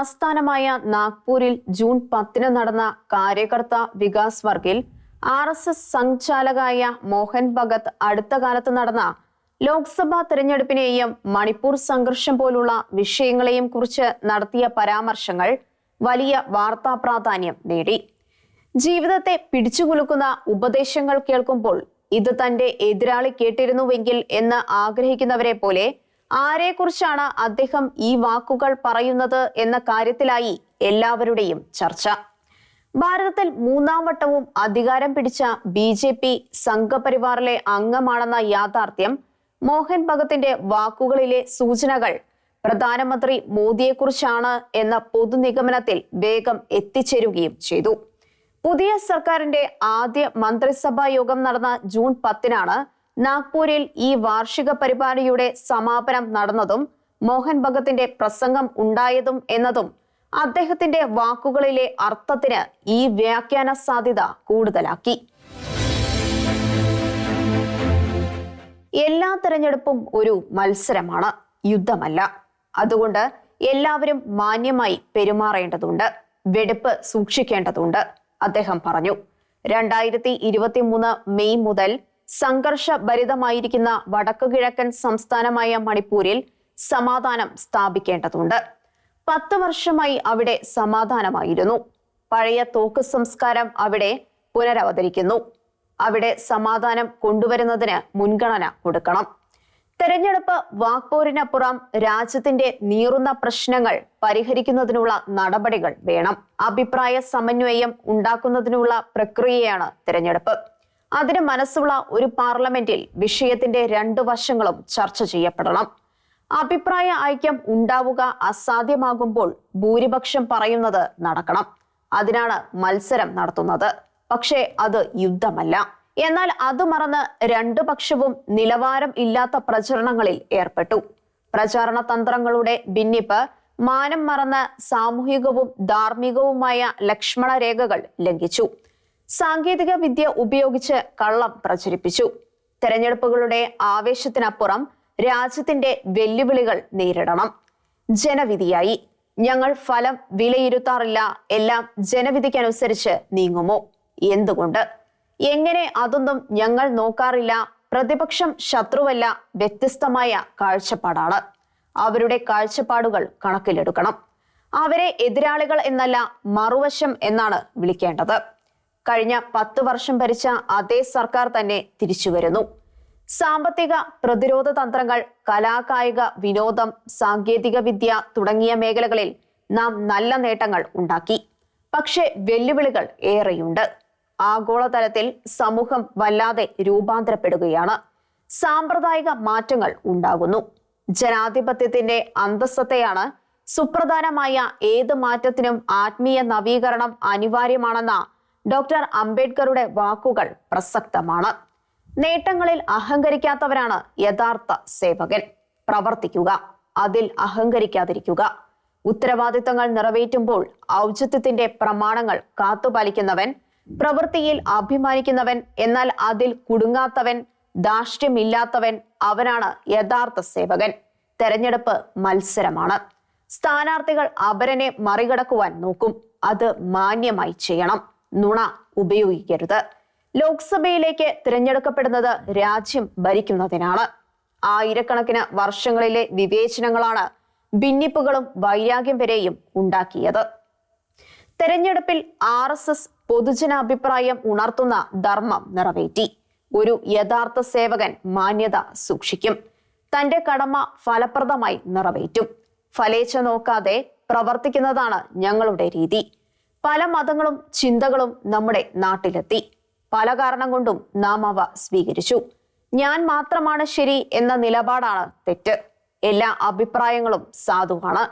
ആസ്ഥാനമായ നാഗ്പൂരിൽ ജൂൺ പത്തിന് നടന്ന കാര്യകർത്ത വികാസ് വർഗിൽ ആർ എസ് എസ് സംഘാലകായ മോഹൻ ഭഗത് അടുത്ത കാലത്ത് നടന്ന ലോക്സഭാ തെരഞ്ഞെടുപ്പിനെയും മണിപ്പൂർ സംഘർഷം പോലുള്ള വിഷയങ്ങളെയും കുറിച്ച് നടത്തിയ പരാമർശങ്ങൾ വലിയ വാർത്താ പ്രാധാന്യം നേടി. ജീവിതത്തെ പിടിച്ചുകുലുക്കുന്ന ഉപദേശങ്ങൾ കേൾക്കുമ്പോൾ ഇത് തന്റെ എതിരാളി കേട്ടിരുന്നുവെങ്കിൽ എന്ന് ആഗ്രഹിക്കുന്നവരെ പോലെ ആരെക്കുറിച്ചാണ് അദ്ദേഹം ഈ വാക്കുകൾ പറയുന്നത് എന്ന കാര്യത്തിലായി എല്ലാവരുടെയും ചർച്ച. ഭാരതത്തിൽ മൂന്നാം വട്ടവും അധികാരം പിടിച്ച ബി ജെ പി സംഘപരിവാറിലെ അംഗമാണെന്ന യാഥാർത്ഥ്യം മോഹൻ ഭഗത്തിന്റെ വാക്കുകളിലെ സൂചനകൾ പ്രധാനമന്ത്രി മോദിയെക്കുറിച്ചാണ് എന്ന പൊതുനിഗമനത്തിൽ വേഗം എത്തിച്ചേരുകയും ചെയ്തു. പുതിയ സർക്കാരിന്റെ ആദ്യ മന്ത്രിസഭാ യോഗം നടന്ന ജൂൺ പത്തിനാണ് നാഗ്പൂരിൽ ഈ വാർഷിക പരിപാടിയുടെ സമാപനം നടന്നതും മോഹൻ ഭഗത്തിന്റെ പ്രസംഗം ഉണ്ടായതും എന്നതും അദ്ദേഹത്തിന്റെ വാക്കുകളിലെ അർത്ഥത്തിന് ഈ വ്യാഖ്യാന സാധ്യത കൂടുതലാക്കി. എല്ലാ തെരഞ്ഞെടുപ്പും ഒരു മത്സരമാണ് യുദ്ധമല്ല. അതുകൊണ്ട് എല്ലാവരും മാന്യമായി പെരുമാറേണ്ടതുണ്ട് വെടിപ്പ് സൂക്ഷിക്കേണ്ടതുണ്ട് അദ്ദേഹം പറഞ്ഞു. രണ്ടായിരത്തി മെയ് മുതൽ സംഘർഷഭരിതമായിരിക്കുന്ന വടക്കു കിഴക്കൻ സംസ്ഥാനമായ മണിപ്പൂരിൽ സമാധാനം സ്ഥാപിക്കേണ്ടതുണ്ട്. പത്ത് വർഷമായി അവിടെ സമാധാനമായിരുന്നു. പഴയ തോക്ക് സംസ്കാരം അവിടെ പുനരവതരിക്കുന്നു. അവിടെ സമാധാനം കൊണ്ടുവരുന്നതിന് മുൻഗണന കൊടുക്കണം. തെരഞ്ഞെടുപ്പ് വാക്പോരിനപ്പുറം രാജ്യത്തിന്റെ നീറുന്ന പ്രശ്നങ്ങൾ പരിഹരിക്കുന്നതിനുള്ള നടപടികൾ വേണം. അഭിപ്രായ സമന്വയം ഉണ്ടാക്കുന്നതിനുള്ള പ്രക്രിയയാണ് തെരഞ്ഞെടുപ്പ്. അതിന് മനസ്സുള്ള ഒരു പാർലമെന്റിൽ വിഷയത്തിന്റെ രണ്ടു വശങ്ങളും ചർച്ച ചെയ്യപ്പെടണം. അഭിപ്രായ ഐക്യം ഉണ്ടാവുക അസാധ്യമാകുമ്പോൾ ഭൂരിപക്ഷം പറയുന്നത് നടക്കണം. അതിനാണ് മത്സരം നടത്തുന്നത്. പക്ഷേ അത് യുദ്ധമല്ല. എന്നാൽ അത് മറന്ന് രണ്ടു പക്ഷവും നിലവാരം ഇല്ലാത്ത പ്രചരണങ്ങളിൽ ഏർപ്പെട്ടു. പ്രചാരണ തന്ത്രങ്ങളുടെ ഭിന്നിപ്പ് മാനം മറന്ന് സാമൂഹികവും ധാർമ്മികവുമായ ലക്ഷ്മണ രേഖകൾ ലംഘിച്ചു. സാങ്കേതിക വിദ്യ ഉപയോഗിച്ച് കള്ളം പ്രചരിപ്പിച്ചു. തെരഞ്ഞെടുപ്പുകളുടെ ആവേശത്തിനപ്പുറം രാജ്യത്തിന്റെ വെല്ലുവിളികൾ നേരിടണം. ജനവിധിയായി. ഞങ്ങൾ ഫലം വിലയിരുത്താറില്ല. എല്ലാം ജനവിധിക്കനുസരിച്ച് നീങ്ങുമോ? എന്തുകൊണ്ട്? എങ്ങനെ അതൊന്നും ഞങ്ങൾ നോക്കാറില്ല. പ്രതിപക്ഷം ശത്രുവല്ല. വ്യത്യസ്തമായ കാഴ്ചപ്പാടാണ്. അവരുടെ കാഴ്ചപ്പാടുകൾ കണക്കിലെടുക്കണം. അവരെ എതിരാളികൾ എന്നല്ല മറുവശം എന്നാണ് വിളിക്കേണ്ടത്. കഴിഞ്ഞ പത്ത് വർഷം ഭരിച്ച അതേ സർക്കാർ തന്നെ തിരിച്ചു വരുന്നു സാമ്പത്തിക പ്രതിരോധ തന്ത്രങ്ങൾ കലാകായിക വിനോദം സാങ്കേതിക വിദ്യ തുടങ്ങിയ മേഖലകളിൽ നാം നല്ല നേട്ടങ്ങൾ ഉണ്ടാക്കി. പക്ഷേ വെല്ലുവിളികൾ ഏറെയുണ്ട്. ആഗോളതലത്തിൽ സമൂഹം വല്ലാതെ രൂപാന്തരപ്പെടുകയാണ്. സാമ്പ്രദായിക മാറ്റങ്ങൾ ഉണ്ടാകുന്നു. ജനാധിപത്യത്തിന്റെ അന്തസ്സത്തെയാണ് സുപ്രധാനമായ ഏത് മാറ്റത്തിനും ആത്മീയ നവീകരണം അനിവാര്യമാണെന്ന ഡോക്ടർ അംബേദ്കറുടെ വാക്കുകൾ പ്രസക്തമാണ്. നേട്ടങ്ങളിൽ അഹങ്കരിക്കാത്തവരാണ് യഥാർത്ഥ സേവകൻ. പ്രവർത്തിക്കുക അതിൽ അഹങ്കരിക്കാതിരിക്കുക. ഉത്തരവാദിത്തങ്ങൾ നിറവേറ്റുമ്പോൾ ഔചിത്യത്തിന്റെ പ്രമാണങ്ങൾ കാത്തുപാലിക്കുന്നവൻ പ്രവൃത്തിയിൽ അഭിമാനിക്കുന്നവൻ എന്നാൽ അതിൽ കുടുങ്ങാത്തവൻ ദാഷ്ട്യമില്ലാത്തവൻ അവനാണ് യഥാർത്ഥ സേവകൻ. തെരഞ്ഞെടുപ്പ് മത്സരമാണ്. സ്ഥാനാർത്ഥികൾ അപരനെ മറികടക്കുവാൻ നോക്കും. അത് മാന്യമായി ചെയ്യണം. നുണ ഉപയോഗിക്കരുത്. ലോക്സഭയിലേക്ക് തിരഞ്ഞെടുക്കപ്പെടുന്നത് രാജ്യം ഭരിക്കുന്നതിനാണ്. ആയിരക്കണക്കിന് വർഷങ്ങളിലെ വിവേചനങ്ങളാണ് ഭിന്നിപ്പുകളും വൈരാഗ്യം വരെയും ഉണ്ടാക്കിയത്. തെരഞ്ഞെടുപ്പിൽ ആർ എസ് എസ് പൊതുജനാഭിപ്രായം ഉണർത്തുന്ന ധർമ്മം നിറവേറ്റി. ഒരു യഥാർത്ഥ സേവകൻ മാന്യത സൂക്ഷിക്കും. തന്റെ കടമ ഫലപ്രദമായി നിറവേറ്റും. ഫലേച്ഛ നോക്കാതെ പ്രവർത്തിക്കുന്നതാണ് ഞങ്ങളുടെ രീതി. പല മതങ്ങളും ചിന്തകളും നമ്മുടെ നാട്ടിലെത്തി. പല കാരണം കൊണ്ടും നാം അവ സ്വീകരിച്ചു. ഞാൻ മാത്രമാണ് ശരി എന്ന നിലപാടാണ് തെറ്റ്. എല്ലാ അഭിപ്രായങ്ങളും സാധുവാണ്.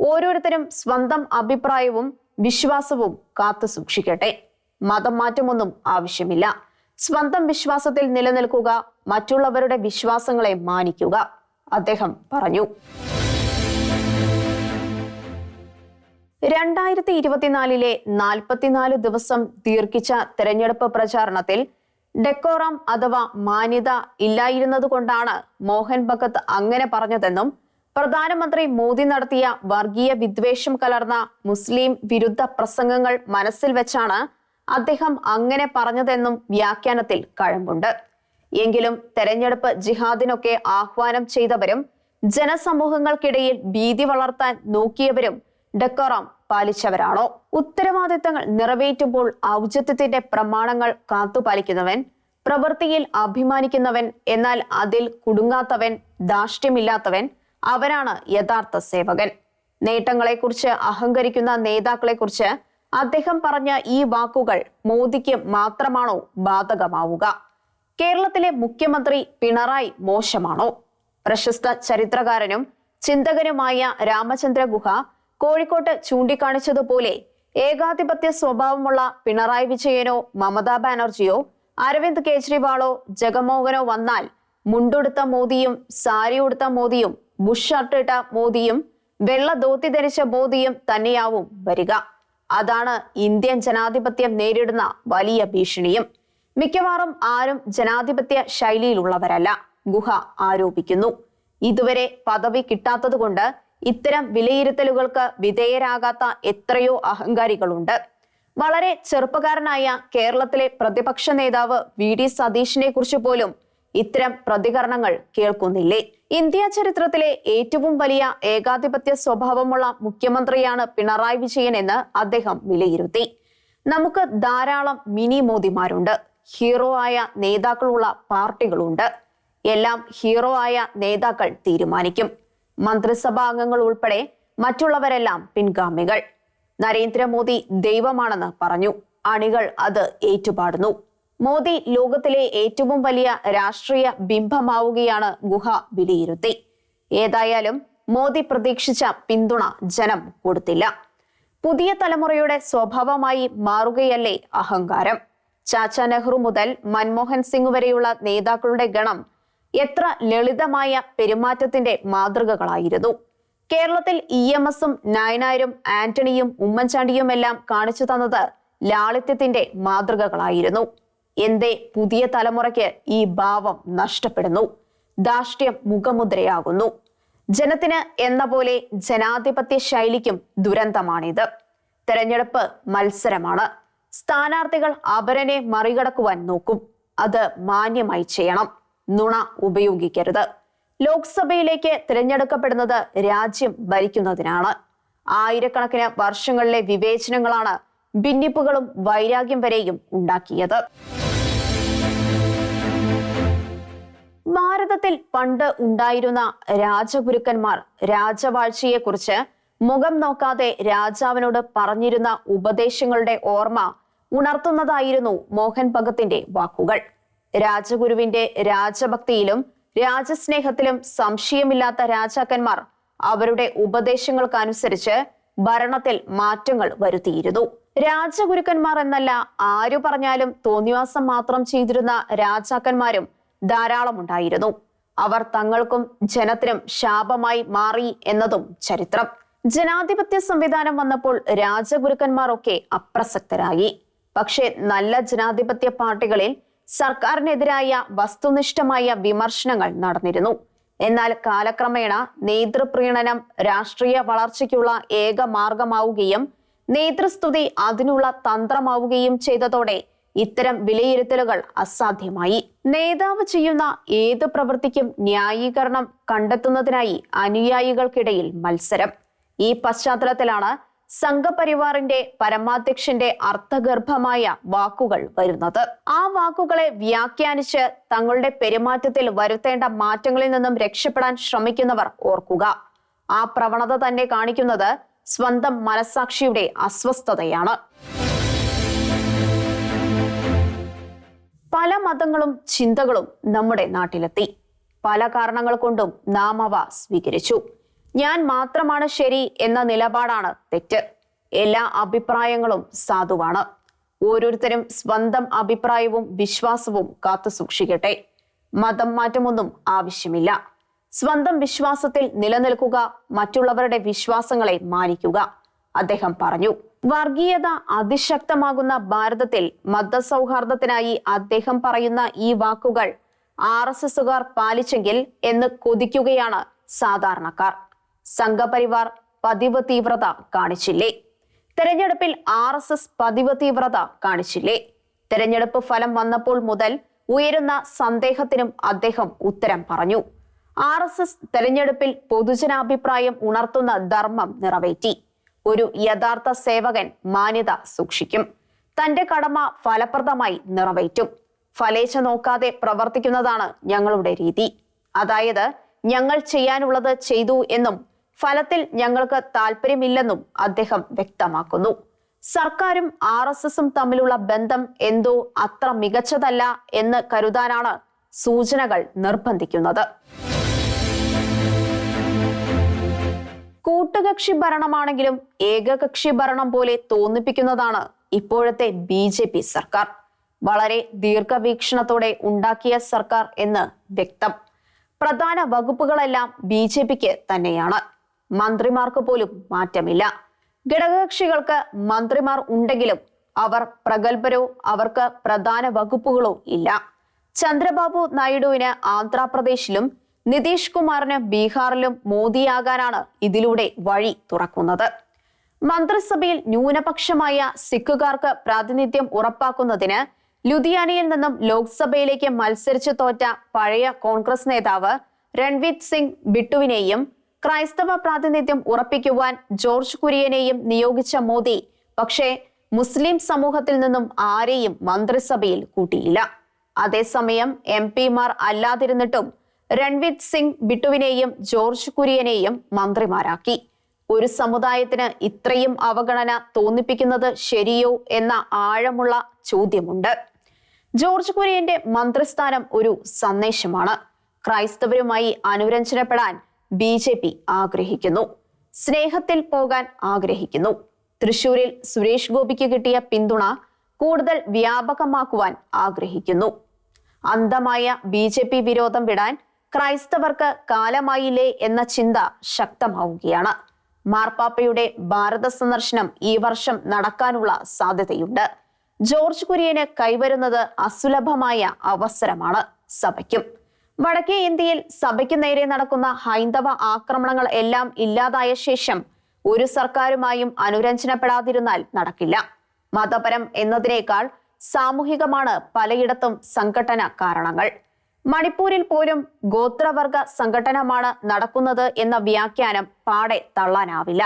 ഓരോരുത്തരും സ്വന്തം അഭിപ്രായവും വിശ്വാസവും കാത്തു സൂക്ഷിക്കട്ടെ. മതം മാറ്റമൊന്നും ആവശ്യമില്ല. സ്വന്തം വിശ്വാസത്തിൽ നിലനിൽക്കുക മറ്റുള്ളവരുടെ വിശ്വാസങ്ങളെ മാനിക്കുക. അദ്ദേഹം പറഞ്ഞു. രണ്ടായിരത്തി ഇരുപത്തിനാലിലെ നാൽപ്പത്തിനാല് ദിവസം ദീർഘിച്ച തെരഞ്ഞെടുപ്പ് പ്രചാരണത്തിൽ ഡെക്കോറം അഥവാ മാന്യത ഇല്ലായിരുന്നതുകൊണ്ടാണ് മോഹൻ ഭഗത് അങ്ങനെ പറഞ്ഞതെന്നും പ്രധാനമന്ത്രി മോദി നടത്തിയ വർഗീയ വിദ്വേഷം കലർന്ന മുസ്ലിം വിരുദ്ധ പ്രസംഗങ്ങൾ മനസ്സിൽ വെച്ചാണ് അദ്ദേഹം അങ്ങനെ പറഞ്ഞതെന്നും വ്യാഖ്യാനത്തിൽ കഴമ്പുണ്ട്. എങ്കിലും തെരഞ്ഞെടുപ്പ് ജിഹാദിനൊക്കെ ആഹ്വാനം ചെയ്തവരും ജനസമൂഹങ്ങൾക്കിടയിൽ ഭീതി വളർത്താൻ നോക്കിയവരും ഡെക്കോറം പാലിച്ചവരാണോ? ഉത്തരവാദിത്തങ്ങൾ നിറവേറ്റുമ്പോൾ ഔചിത്യത്തിന്റെ പ്രമാണങ്ങൾ കാത്തുപാലിക്കുന്നവൻ പ്രവൃത്തിയിൽ അഭിമാനിക്കുന്നവൻ എന്നാൽ അതിൽ കുടുങ്ങാത്തവൻ ധാർഷ്ട്യമില്ലാത്തവൻ അവരാണ് യഥാർത്ഥ സേവകൻ. നേട്ടങ്ങളെക്കുറിച്ച് അഹങ്കരിക്കുന്ന നേതാക്കളെക്കുറിച്ച് അദ്ദേഹം പറഞ്ഞ ഈ വാക്കുകൾ മോദിക്ക് മാത്രമാണോ ബാധകമാവുക? കേരളത്തിലെ മുഖ്യമന്ത്രി പിണറായി മോശമാണോ? പ്രശസ്ത ചരിത്രകാരനും ചിന്തകനുമായ രാമചന്ദ്ര ഗുഹ കോഴിക്കോട്ട് ചൂണ്ടിക്കാണിച്ചതുപോലെ ഏകാധിപത്യ സ്വഭാവമുള്ള പിണറായി വിജയനോ മമതാ ബാനർജിയോ അരവിന്ദ് കേജ്രിവാളോ ജഗമോഹനോ വന്നാൽ മുണ്ടുടുത്ത മോദിയും സാരി ഉടുത്ത മോദിയും ബുഷ് ഷർട്ടിട്ട മോദിയും വെള്ള ധോത്തി ധരിച്ച മോദിയും തന്നെയാവും വരിക. അതാണ് ഇന്ത്യൻ ജനാധിപത്യം നേരിടുന്ന വലിയ ഭീഷണിയും. മിക്കവാറും ആരും ജനാധിപത്യ ശൈലിയിലുള്ളവരല്ല ഗുഹ ആരോപിക്കുന്നു. ഇതുവരെ പദവി കിട്ടാത്തതുകൊണ്ട് ഇത്തരം വിലയിരുത്തലുകൾക്ക് വിധേയരാകാത്ത എത്രയോ അഹങ്കാരികളുണ്ട്. വളരെ ചെറുപ്പക്കാരനായ കേരളത്തിലെ പ്രതിപക്ഷ നേതാവ് വി. ഡി. സതീഷിനെ കുറിച്ച് പോലും ഇത്തരം പ്രതികരണങ്ങൾ കേൾക്കുന്നില്ലേ? ഇന്ത്യ ചരിത്രത്തിലെ ഏറ്റവും വലിയ ഏകാധിപത്യ സ്വഭാവമുള്ള മുഖ്യമന്ത്രിയാണ് പിണറായി വിജയൻ എന്ന് അദ്ദേഹം വിലയിരുത്തി. നമുക്ക് ധാരാളം മിനി മോദിമാരുണ്ട്. ഹീറോ ആയ നേതാക്കളുള്ള പാർട്ടികളുണ്ട്. എല്ലാം ഹീറോ ആയ നേതാക്കൾ തീരുമാനിക്കും. മന്ത്രിസഭാ അംഗങ്ങൾ ഉൾപ്പെടെ മറ്റുള്ളവരെല്ലാം പിൻഗാമികൾ. നരേന്ദ്രമോദി ദൈവമാണെന്ന് പറഞ്ഞു. അണികൾ അത് ഏറ്റുപാടുന്നു. മോദി ലോകത്തിലെ ഏറ്റവും വലിയ രാഷ്ട്രീയ ബിംബമാവുകയാണ് ഗുഹ വിലയിരുത്തി. ഏതായാലും മോദി പ്രതീക്ഷിച്ച പിന്തുണ ജനം കൊടുത്തില്ല. പുതിയ തലമുറയുടെ സ്വഭാവമായി മാറുകയല്ലേ അഹങ്കാരം. ചാച്ച നെഹ്റു മുതൽ മൻമോഹൻ സിംഗ് വരെയുള്ള നേതാക്കളുടെ ഗണം എത്ര ലളിതമായ പെരുമാറ്റത്തിന്റെ മാതൃകകളായിരുന്നു. കേരളത്തിൽ ഇ എം എസും നയനാരും ആന്റണിയും ഉമ്മൻചാണ്ടിയും എല്ലാം കാണിച്ചു തന്നത് ലാളിത്യത്തിന്റെ മാതൃകകളായിരുന്നു. എന്തേ പുതിയ തലമുറയ്ക്ക് ഈ ഭാവം നഷ്ടപ്പെടുന്നു. ദാഷ്ട്യം മുഖമുദ്രയാകുന്നു. ജനത്തിന് എന്ന പോലെ ജനാധിപത്യ ശൈലിക്കും ദുരന്തമാണിത്. തെരഞ്ഞെടുപ്പ് മത്സരമാണ്. സ്ഥാനാർത്ഥികൾ അപരനെ മറികടക്കുവാൻ നോക്കും. അത് മാന്യമായി ചെയ്യണം. നുണ ഉപയോഗിക്കരുത്. ലോക്സഭയിലേക്ക് തിരഞ്ഞെടുക്കപ്പെടുന്നത് രാജ്യം ഭരിക്കുന്നതിനാണ്. ആയിരക്കണക്കിന് വർഷങ്ങളിലെ വിവേചനങ്ങളാണ് ഭിന്നിപ്പുകളും വൈരാഗ്യം വരെയും ഉണ്ടാക്കിയത്. ഭാരതത്തിൽ പണ്ട് ഉണ്ടായിരുന്ന രാജഗുരുക്കന്മാർ രാജവാഴ്ചയെക്കുറിച്ച് മുഖം നോക്കാതെ രാജാവിനോട് പറഞ്ഞിരുന്ന ഉപദേശങ്ങളുടെ ഓർമ്മ ഉണർത്തുന്നതായിരുന്നു മോഹൻ ഭഗത്തിന്റെ വാക്കുകൾ. രാജഗുരുവിന്റെ രാജഭക്തിയിലും രാജസ്നേഹത്തിലും സംശയമില്ലാത്ത രാജാക്കന്മാർ അവരുടെ ഉപദേശങ്ങൾക്കനുസരിച്ച് ഭരണത്തിൽ മാറ്റങ്ങൾ വരുത്തിയിരുന്നു. രാജഗുരുക്കന്മാർ എന്നല്ല ആരു പറഞ്ഞാലും തോന്നിവാസം മാത്രം ചെയ്തിരുന്ന രാജാക്കന്മാരും ധാരാളം ഉണ്ടായിരുന്നു. അവർ തങ്ങൾക്കും ജനത്തിനും ശാപമായി മാറി എന്നതും ചരിത്രം. ജനാധിപത്യ സംവിധാനം വന്നപ്പോൾ രാജഗുരുക്കന്മാർ ഒക്കെ അപ്രസക്തരായി. പക്ഷേ നല്ല ജനാധിപത്യ പാർട്ടികളിൽ സർക്കാരിനെതിരായ വസ്തുനിഷ്ഠമായ വിമർശനങ്ങൾ നടന്നിരുന്നു. എന്നാൽ കാലക്രമേണ നേതൃപ്രീണനം രാഷ്ട്രീയ വളർച്ചയ്ക്കുള്ള ഏക മാർഗമാവുകയും നേതൃസ്തുതി അതിനുള്ള തന്ത്രമാവുകയും ചെയ്തതോടെ ഇത്തരം വിലയിരുത്തലുകൾ അസാധ്യമായി. നേതാവ് ചെയ്യുന്ന ഏത് പ്രവൃത്തിക്കും ന്യായീകരണം കണ്ടെത്തുന്നതിനായി അനുയായികൾക്കിടയിൽ മത്സരം. ഈ പശ്ചാത്തലത്തിലാണ് സംഘപരിവാറിന്റെ പരമാധ്യക്ഷന്റെ അർത്ഥഗർഭമായ വാക്കുകൾ വരുന്നത്. ആ വാക്കുകളെ വ്യാഖ്യാനിച്ച് തങ്ങളുടെ പെരുമാറ്റത്തിൽ വരുത്തേണ്ട മാറ്റങ്ങളിൽ നിന്നും രക്ഷപ്പെടാൻ ശ്രമിക്കുന്നവർ ഓർക്കുക. ആ പ്രവണത തന്നെ കാണിക്കുന്നത് സ്വന്തം മനസാക്ഷിയുടെ അസ്വസ്ഥതയാണ്. പല മതങ്ങളും ചിന്തകളും നമ്മുടെ നാട്ടിലെത്തി. പല കാരണങ്ങൾ കൊണ്ടും നാം അവ സ്വീകരിച്ചു. ഞാൻ മാത്രമാണ് ശരി എന്ന നിലപാടാണ് തെറ്റ്. എല്ലാ അഭിപ്രായങ്ങളും സാധുവാണ്. ഓരോരുത്തരും സ്വന്തം അഭിപ്രായവും വിശ്വാസവും കാത്തു സൂക്ഷിക്കട്ടെ. മതം മാറ്റമൊന്നും ആവശ്യമില്ല. സ്വന്തം വിശ്വാസത്തിൽ നിലനിൽക്കുക മറ്റുള്ളവരുടെ വിശ്വാസങ്ങളെ മാനിക്കുക. അദ്ദേഹം പറഞ്ഞു വർഗീയത അതിശക്തമാകുന്ന ഭാരതത്തിൽ മതസൗഹാർദ്ദത്തിനായി അദ്ദേഹം പറയുന്ന ഈ വാക്കുകൾ ആർ എസ് എസുകാർ പാലിച്ചെങ്കിൽ എന്ന് കൊതിക്കുകയാണ് സാധാരണക്കാർ. സംഘപരിവാർ പതിവ് തീവ്രത കാണിച്ചില്ലേ? തെരഞ്ഞെടുപ്പിൽ ആർ എസ് എസ് പതിവ് തീവ്രത കാണിച്ചില്ലേ? തെരഞ്ഞെടുപ്പ് ഫലം വന്നപ്പോൾ മുതൽ ഉയരുന്ന സന്ദേഹത്തിനും അദ്ദേഹം ഉത്തരം പറഞ്ഞു. ആർ എസ് എസ് തെരഞ്ഞെടുപ്പിൽ പൊതുജനാഭിപ്രായം ഉണർത്തുന്ന ധർമ്മം നിറവേറ്റി. ഒരു യഥാർത്ഥ സേവകൻ മാന്യത സൂക്ഷിക്കും. തന്റെ കടമ ഫലപ്രദമായി നിറവേറ്റും. ഫലേച്ഛ നോക്കാതെ പ്രവർത്തിക്കുന്നതാണ് ഞങ്ങളുടെ രീതി. അതായത് ഞങ്ങൾ ചെയ്യാനുള്ളത് ചെയ്തു എന്നും ഫലത്തിൽ ഞങ്ങൾക്ക് താല്പര്യമില്ലെന്നും അദ്ദേഹം വ്യക്തമാക്കുന്നു. സർക്കാരും ആർ എസ് എസും തമ്മിലുള്ള ബന്ധം എന്തോ അത്ര മികച്ചതല്ല എന്ന് കരുതാനാണ് സൂചനകൾ നിർബന്ധിക്കുന്നത്. കൂട്ടുകക്ഷി ഭരണമാണെങ്കിലും ഏകകക്ഷി ഭരണം പോലെ തോന്നിപ്പിക്കുന്നതാണ് ഇപ്പോഴത്തെ ബി ജെ പി സർക്കാർ. വളരെ ദീർഘവീക്ഷണത്തോടെ ഉണ്ടാക്കിയ സർക്കാർ എന്ന് വ്യക്തം. പ്രധാന വകുപ്പുകളെല്ലാം ബി ജെ പിക്ക് തന്നെയാണ്. മന്ത്രിമാർക്ക് പോലും മാറ്റമില്ല. ഘടകകക്ഷികൾക്ക് മന്ത്രിമാർ ഉണ്ടെങ്കിലും അവർ പ്രഗത്ഭരോ അവർക്ക് പ്രധാന വകുപ്പുകളോ ഇല്ല. ചന്ദ്രബാബു നായിഡുവിന് ആന്ധ്രാപ്രദേശിലും നിതീഷ് കുമാറിന് ബീഹാറിലും മോദിയാകാനാണ് ഇതിലൂടെ വഴി തുറക്കുന്നത്. മന്ത്രിസഭയിൽ ന്യൂനപക്ഷമായ സിഖുകാർക്ക് പ്രാതിനിധ്യം ഉറപ്പാക്കുന്നതിന് ലുധിയാനയിൽ നിന്നും ലോക്സഭയിലേക്ക് മത്സരിച്ചു തോറ്റ പഴയ കോൺഗ്രസ് നേതാവ് രൺവീത് സിംഗ് ബിട്ടുവിനെയും ക്രൈസ്തവ പ്രാതിനിധ്യം ഉറപ്പിക്കുവാൻ ജോർജ് കുര്യനെയും നിയോഗിച്ച മോദി പക്ഷേ മുസ്ലിം സമൂഹത്തിൽ നിന്നും ആരെയും മന്ത്രിസഭയിൽ കൂട്ടിയില്ല. അതേസമയം എം പിമാർ അല്ലാതിരുന്നിട്ടും രൺവീത് സിംഗ് ബിട്ടുവിനെയും ജോർജ് കുര്യനെയും മന്ത്രിമാരാക്കി. ഒരു സമുദായത്തിന് ഇത്രയും അവഗണന തോന്നിപ്പിക്കുന്നത് ശരിയോ എന്ന ആഴമുള്ള ചോദ്യമുണ്ട്. ജോർജ് കുര്യന്റെ മന്ത്രിസ്ഥാനം ഒരു സന്ദേശമാണ്. ക്രൈസ്തവരുമായി അനുരഞ്ജനപ്പെടാൻ ബി ജെ പി ആഗ്രഹിക്കുന്നു. സ്നേഹത്തിൽ പോകാൻ ആഗ്രഹിക്കുന്നു. തൃശൂരിൽ സുരേഷ് ഗോപിക്ക് കിട്ടിയ പിന്തുണ കൂടുതൽ വ്യാപകമാക്കുവാൻ ആഗ്രഹിക്കുന്നു. അന്ധമായ ബി ജെ പി വിരോധം വിടാൻ ക്രൈസ്തവർക്ക് കാലമായില്ലേ എന്ന ചിന്ത ശക്തമാവുകയാണ്. മാർപ്പാപ്പയുടെ ഭാരത സന്ദർശനം ഈ വർഷം നടക്കാനുള്ള സാധ്യതയുണ്ട്. ജോർജ് കുര്യന് കൈവരുന്നത് അസുലഭമായ അവസരമാണ് സഭയ്ക്കും. വടക്കേ ഇന്ത്യയിൽ സഭയ്ക്ക് നേരെ നടക്കുന്ന ഹൈന്ദവ ആക്രമണങ്ങൾ എല്ലാം ഇല്ലാതായ ശേഷം ഒരു സർക്കാരുമായും അനുരഞ്ജനപ്പെടാതിരുന്നാൽ നടക്കില്ല. മതപരം എന്നതിനേക്കാൾ സാമൂഹികമാണ് പലയിടത്തും സംഘടന കാരണങ്ങൾ. മണിപ്പൂരിൽ പോലും ഗോത്രവർഗ സംഘടനമാണ് നടക്കുന്നത് എന്ന വ്യാഖ്യാനം പാടെ തള്ളാനാവില്ല.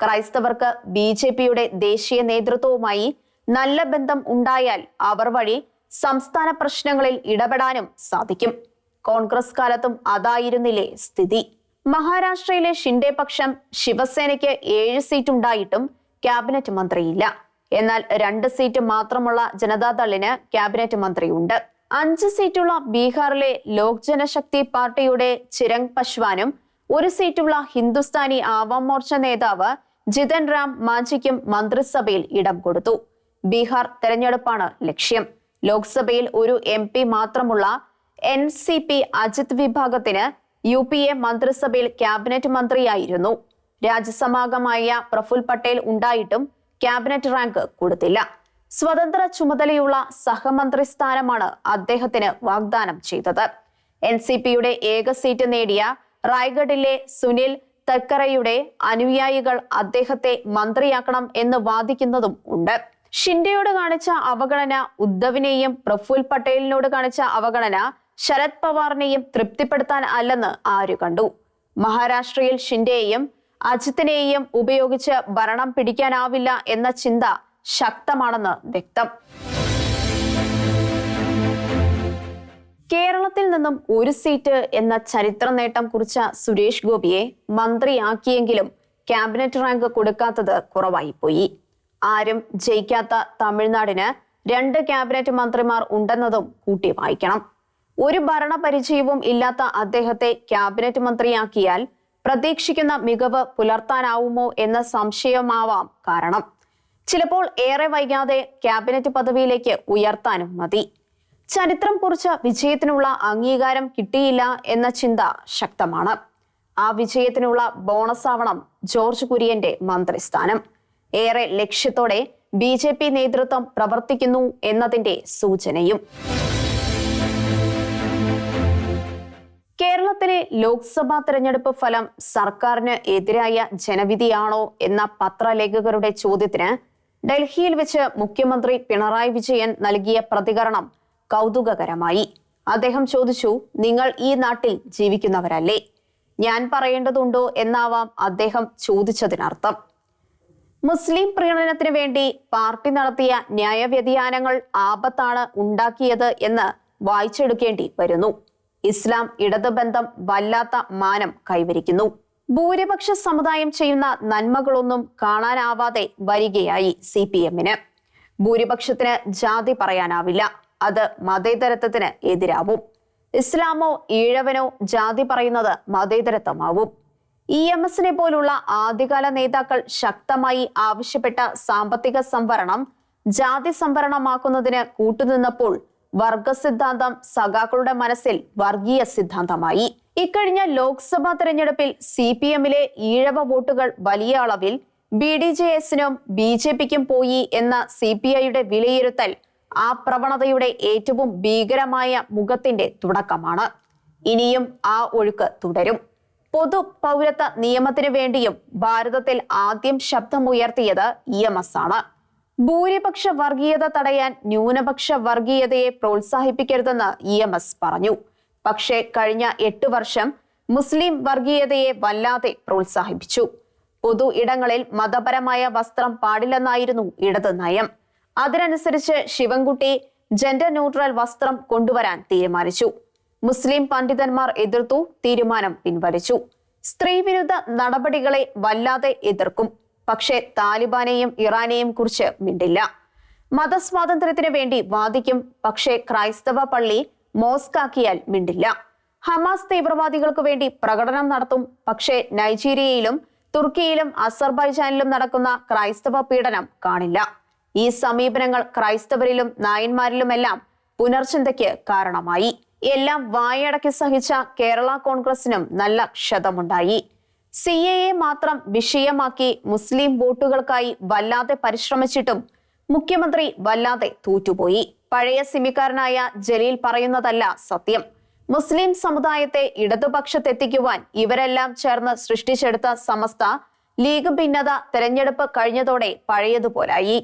ക്രൈസ്തവർക്ക് ബി ജെ പിയുടെ ദേശീയ നേതൃത്വവുമായി നല്ല ബന്ധം ഉണ്ടായാൽ അവർ വഴി സംസ്ഥാന പ്രശ്നങ്ങളിൽ ഇടപെടാനും സാധിക്കും. കോൺഗ്രസ് കാലത്തും അതായിരുന്നില്ലേ സ്ഥിതി? മഹാരാഷ്ട്രയിലെ ഷിൻഡെ പക്ഷം ശിവസേനയ്ക്ക് ഏഴ് സീറ്റുണ്ടായിട്ടും ക്യാബിനറ്റ് മന്ത്രിയില്ല. എന്നാൽ രണ്ട് സീറ്റ് മാത്രമുള്ള ജനതാദളിന് ക്യാബിനറ്റ് മന്ത്രിയുണ്ട്. അഞ്ച് സീറ്റുള്ള ബീഹാറിലെ ലോക് ജനശക്തി പാർട്ടിയുടെ ചിരങ് പശ്വാനും ഒരു സീറ്റുള്ള ഹിന്ദുസ്ഥാനി ആവാം മോർച്ച നേതാവ് ജിതൻ റാം മാഞ്ചിക്കും മന്ത്രിസഭയിൽ ഇടം കൊടുത്തു. ബീഹാർ തെരഞ്ഞെടുപ്പാണ് ലക്ഷ്യം. ലോക്സഭയിൽ ഒരു എം മാത്രമുള്ള എൻ സി പി അജിത് വിഭാഗത്തിന് യു പി എ മന്ത്രിസഭയിൽ ക്യാബിനറ്റ് മന്ത്രിയായിരുന്നു രാജ്യസമാഗമായ പ്രഫുൽ പട്ടേൽ ഉണ്ടായിട്ടും ക്യാബിനറ്റ് റാങ്ക് കൊടുത്തില്ല സ്വതന്ത്ര ചുമതലയുള്ള സഹമന്ത്രി സ്ഥാനമാണ് അദ്ദേഹത്തിന് വാഗ്ദാനം ചെയ്തത്. എൻ സി പിയുടെ ഏക സീറ്റ് നേടിയ റായ്ഗഡിലെ സുനിൽ തക്കറയുടെ അനുയായികൾ അദ്ദേഹത്തെ മന്ത്രിയാക്കണം എന്ന് വാദിക്കുന്നതും ഉണ്ട്. ഷിൻഡയോട് കാണിച്ച അവഗണന ഉദ്ധവിനെയും പ്രഫുൽ പട്ടേലിനോട് കാണിച്ച അവഗണന ശരത് പവാറിനെയും തൃപ്തിപ്പെടുത്താൻ അല്ലെന്ന് ആര് കണ്ടു? മഹാരാഷ്ട്രയിൽ ഷിൻഡെയെയും അജിത്തിനെയും ഉപയോഗിച്ച് ഭരണം പിടിക്കാനാവില്ല എന്ന ചിന്ത ശക്തമാണെന്ന് വ്യക്തം. കേരളത്തിൽ നിന്നും ഒരു സീറ്റ് എന്ന ചരിത്ര നേട്ടം കുറിച്ച സുരേഷ് ഗോപിയെ മന്ത്രിയാക്കിയെങ്കിലും ക്യാബിനറ്റ് റാങ്ക് കൊടുക്കാത്തത് കുറവായിപ്പോയി. ആരും ജയിക്കാത്ത തമിഴ്നാടിന് രണ്ട് ക്യാബിനറ്റ് മന്ത്രിമാർ ഉണ്ടെന്നതും കൂട്ടി വായിക്കണം. ഒരു ഭരണപരിചയവും ഇല്ലാത്ത അദ്ദേഹത്തെ ക്യാബിനറ്റ് മന്ത്രിയാക്കിയാൽ പ്രതീക്ഷിക്കുന്ന മികവ് പുലർത്താനാവുമോ എന്ന സംശയമാവാം കാരണം. ചിലപ്പോൾ ഏറെ വൈകാതെ ക്യാബിനറ്റ് പദവിയിലേക്ക് ഉയർത്താനും മതി. ചരിത്രം കുറിച്ച വിജയത്തിനുള്ള അംഗീകാരം കിട്ടിയില്ല എന്ന ചിന്ത ശക്തമാണ്. ആ വിജയത്തിനുള്ള ബോണസ് ആവണം ജോർജ് കുര്യന്റെ മന്ത്രിസ്ഥാനം. ഏറെ ലക്ഷ്യത്തോടെ ബി നേതൃത്വം പ്രവർത്തിക്കുന്നു എന്നതിന്റെ സൂചനയും. കേരളത്തിലെ ലോക്സഭാ തെരഞ്ഞെടുപ്പ് ഫലം സർക്കാരിന് എതിരായ ജനവിധിയാണോ എന്ന പത്രലേഖകരുടെ ചോദ്യത്തിന് ഡൽഹിയിൽ വെച്ച് മുഖ്യമന്ത്രി പിണറായി വിജയൻ നൽകിയ പ്രതികരണം കൗതുകകരമായി. അദ്ദേഹം ചോദിച്ചു നിങ്ങൾ ഈ നാട്ടിൽ ജീവിക്കുന്നവരല്ലേ? ഞാൻ പറയേണ്ടതുണ്ടോ എന്നാവാം അദ്ദേഹം ചോദിച്ചതിനർത്ഥം. മുസ്ലിം പ്രീണനത്തിന് വേണ്ടി പാർട്ടി നടത്തിയ ന്യായവ്യതിയാനങ്ങൾ ആപത്താണ് ഉണ്ടാക്കിയത് എന്ന് വായിച്ചെടുക്കേണ്ടി വരുന്നു. ഇസ്ലാം ഇടതുബന്ധം വല്ലാത്ത മാനം കൈവരിക്കുന്നു. ഭൂരിപക്ഷ സമുദായം ചെയ്യുന്ന നന്മകളൊന്നും കാണാനാവാതെ വരികയായി സി പി എമ്മിന് ഭൂരിപക്ഷത്തിന് ജാതി പറയാനാവില്ല അത് മതേതരത്വത്തിന് എതിരാവും. ഇസ്ലാമോ ഈഴവനോ ജാതി പറയുന്നത് മതേതരത്വമാവും. ഇ എം എസിനെ പോലുള്ള ആദ്യകാല നേതാക്കൾ ശക്തമായി ആവശ്യപ്പെട്ട സാമ്പത്തിക സംവരണം ജാതി സംവരണമാക്കുന്നതിന് കൂട്ടുനിന്നപ്പോൾ വർഗ സിദ്ധാന്തം സഖാക്കളുടെ മനസ്സിൽ വർഗീയ സിദ്ധാന്തമായി. ഇക്കഴിഞ്ഞ ലോക്സഭാ തെരഞ്ഞെടുപ്പിൽ സി പി എമ്മിലെ ഈഴവ വോട്ടുകൾ വലിയ അളവിൽ ബി ഡി ജെ എസിനും ബി ജെ പിക്കും പോയി എന്ന സി പി ഐയുടെ വിലയിരുത്തൽ ആ പ്രവണതയുടെ ഏറ്റവും ഭീകരമായ മുഖത്തിന്റെ തുടക്കമാണ്. ഇനിയും ആ ഒഴുക്ക് തുടരും. പൊതു പൗരത്വ നിയമത്തിനു വേണ്ടിയും ഭാരതത്തിൽ ആദ്യം ശബ്ദമുയർത്തിയത് ഇ എം എസ് ആണ്. ഭൂരിപക്ഷ വർഗീയത തടയാൻ ന്യൂനപക്ഷ വർഗീയതയെ പ്രോത്സാഹിപ്പിക്കരുതെന്ന് ഇ എം എസ് പറഞ്ഞു. പക്ഷേ കഴിഞ്ഞ എട്ട് വർഷം മുസ്ലിം വർഗീയതയെ വല്ലാതെ പ്രോത്സാഹിപ്പിച്ചു. പൊതു ഇടങ്ങളിൽ മതപരമായ വസ്ത്രം പാടില്ലെന്നായിരുന്നു ഇടത് നയം. അതിനനുസരിച്ച് ശിവൻകുട്ടി ജെൻഡർ ന്യൂട്രൽ വസ്ത്രം കൊണ്ടുവരാൻ തീരുമാനിച്ചു. മുസ്ലിം പണ്ഡിതന്മാർ എതിർത്തു തീരുമാനം പിൻവലിച്ചു. സ്ത്രീവിരുദ്ധ നടപടികളെ വല്ലാതെ എതിർക്കും. പക്ഷേ താലിബാനെയും ഇറാനെയും കുറിച്ച് മിണ്ടില്ല. മതസ്വാതന്ത്ര്യത്തിന് വേണ്ടി വാദിക്കും പക്ഷേ ക്രൈസ്തവ പള്ളി മോസ്കാക്കിയാൽ മിണ്ടില്ല. ഹമാസ് തീവ്രവാദികൾക്ക് വേണ്ടി പ്രകടനം നടത്തും പക്ഷേ നൈജീരിയയിലും തുർക്കിയിലും അസർബൈജാനിലും നടക്കുന്ന ക്രൈസ്തവ പീഡനം കാണില്ല. ഈ സമീപനങ്ങൾ ക്രൈസ്തവരിലും നായന്മാരിലുമെല്ലാം പുനർചിന്തയ്ക്ക് കാരണമായി. എല്ലാം വായടക്കി സഹിച്ച കേരള കോൺഗ്രസിനും നല്ല ക്ഷതമുണ്ടായി. സി എ എ മാത്രം വിഷയമാക്കി മുസ്ലിം വോട്ടുകൾക്കായി വല്ലാതെ പരിശ്രമിച്ചിട്ടും മുഖ്യമന്ത്രി വല്ലാതെ തോറ്റുപോയി. പഴയ സിമിക്കാരനായ ജലീൽ പറയുന്നതല്ല സത്യം. മുസ്ലിം സമുദായത്തെ ഇടതുപക്ഷത്തെത്തിക്കുവാൻ ഇവരെല്ലാം ചേർന്ന് സൃഷ്ടിച്ചെടുത്ത സമസ്ത ലീഗ് ഭിന്നത തെരഞ്ഞെടുപ്പ് കഴിഞ്ഞതോടെ പഴയതുപോലായി.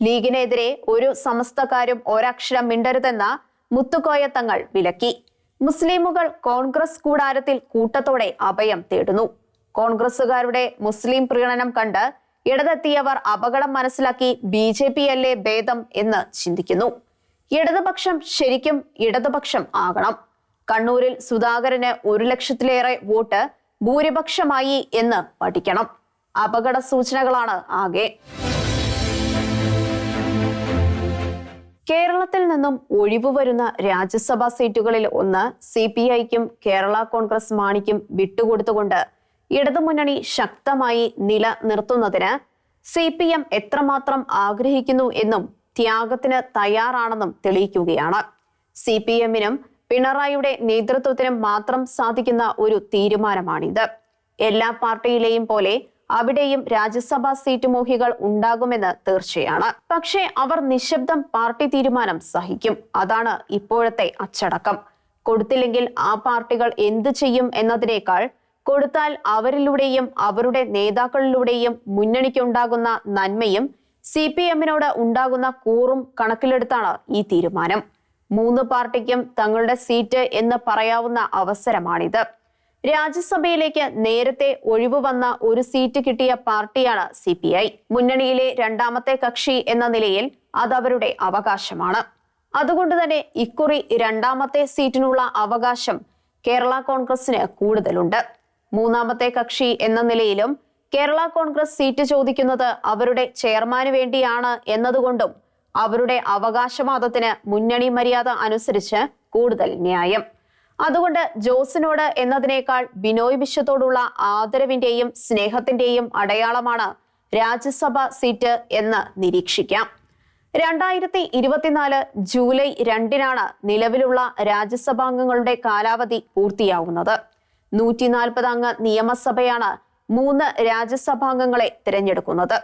ലീഗിനെതിരെ ഒരു സമസ്തക്കാരും ഒരക്ഷരം മിണ്ടരുതെന്ന മുത്തുക്കോയ തങ്ങൾ വിലക്കി. മുസ്ലിമുകൾ കോൺഗ്രസ് കൂടാരത്തിൽ കൂട്ടത്തോടെ അഭയം തേടുന്നു. കോൺഗ്രസുകാരുടെ മുസ്ലിം പ്രീണനം കണ്ട് ഇടതെത്തിയവർ അപകടം മനസ്സിലാക്കി ബി ജെ പി അല്ലേ ഭേദം എന്ന് ചിന്തിക്കുന്നു. ഇടതുപക്ഷം ശരിക്കും ഇടതുപക്ഷം ആകണം. കണ്ണൂരിൽ സുധാകരന് ഒരു ലക്ഷത്തിലേറെ വോട്ട് ഭൂരിപക്ഷമായി എന്ന് പഠിക്കണം. അപകട സൂചനകളാണ് ആകെ. കേരളത്തിൽ നിന്നും ഒഴിവു വരുന്ന രാജ്യസഭാ സീറ്റുകളിൽ ഒന്ന് സി പി ഐക്കും കേരള കോൺഗ്രസ് മാണിക്കും വിട്ടുകൊടുത്തുകൊണ്ട് ഇടതുമുന്നണി ശക്തമായി നിലനിർത്തുന്നതിന് സി പി എം എത്രമാത്രം ആഗ്രഹിക്കുന്നു എന്നും ത്യാഗത്തിന് തയ്യാറാണെന്നും തെളിയിക്കുകയാണ്. സി പി എമ്മിനും പിണറായിയുടെ നേതൃത്വത്തിനും മാത്രം സാധിക്കുന്ന ഒരു തീരുമാനമാണിത്. എല്ലാ പാർട്ടിയിലെയും പോലെ അവിടെയും രാജ്യസഭാ സീറ്റ് മോഹികൾ ഉണ്ടാകുമെന്ന് തീർച്ചയാണ്. പക്ഷേ അവർ നിശബ്ദം പാർട്ടി തീരുമാനം സഹിക്കും. അതാണ് ഇപ്പോഴത്തെ അച്ചടക്കം. കൊടുത്തില്ലെങ്കിൽ ആ പാർട്ടികൾ എന്തു ചെയ്യും എന്നതിനേക്കാൾ കൊടുത്താൽ അവരിലൂടെയും അവരുടെ നേതാക്കളിലൂടെയും മുന്നണിക്കുണ്ടാകുന്ന നന്മയും സി പി എമ്മിനോട് ഉണ്ടാകുന്ന കൂറും കണക്കിലെടുത്താണ് ഈ തീരുമാനം. മൂന്ന് പാർട്ടിക്കും തങ്ങളുടെ സീറ്റ് എന്ന് പറയാവുന്ന അവസരമാണിത്. രാജ്യസഭയിലേക്ക് നേരത്തെ ഒഴിവു വന്ന ഒരു സീറ്റ് കിട്ടിയ പാർട്ടിയാണ് സി പി ഐ മുന്നണിയിലെ രണ്ടാമത്തെ കക്ഷി എന്ന നിലയിൽ അത് അവരുടെ അവകാശമാണ്. അതുകൊണ്ട് തന്നെ ഇക്കുറി രണ്ടാമത്തെ സീറ്റിനുള്ള അവകാശം കേരള കോൺഗ്രസിന് കൂടുതലുണ്ട്. മൂന്നാമത്തെ കക്ഷി എന്ന നിലയിലും കേരള കോൺഗ്രസ് സീറ്റ് ചോദിക്കുന്നത് അവരുടെ ചെയർമാന് വേണ്ടിയാണ് എന്നതുകൊണ്ടും അവരുടെ അവകാശവാദത്തിന് മുന്നണി മര്യാദ അനുസരിച്ച് കൂടുതൽ ന്യായം. അതുകൊണ്ട് ജോസിനോട് എന്നതിനേക്കാൾ ബിനോയ് വിശ്വത്തോടുള്ള ആദരവിന്റെയും സ്നേഹത്തിന്റെയും അടയാളമാണ് രാജ്യസഭ സീറ്റ് എന്ന് നിരീക്ഷിക്കാം. രണ്ടായിരത്തി ഇരുപത്തിനാല് ജൂലൈ രണ്ടിനാണ് നിലവിലുള്ള രാജ്യസഭാംഗങ്ങളുടെ കാലാവധി പൂർത്തിയാവുന്നത്. നൂറ്റി നാൽപ്പത് നിയമസഭയാണ് മൂന്ന് രാജ്യസഭാംഗങ്ങളെ തിരഞ്ഞെടുക്കുന്നത്.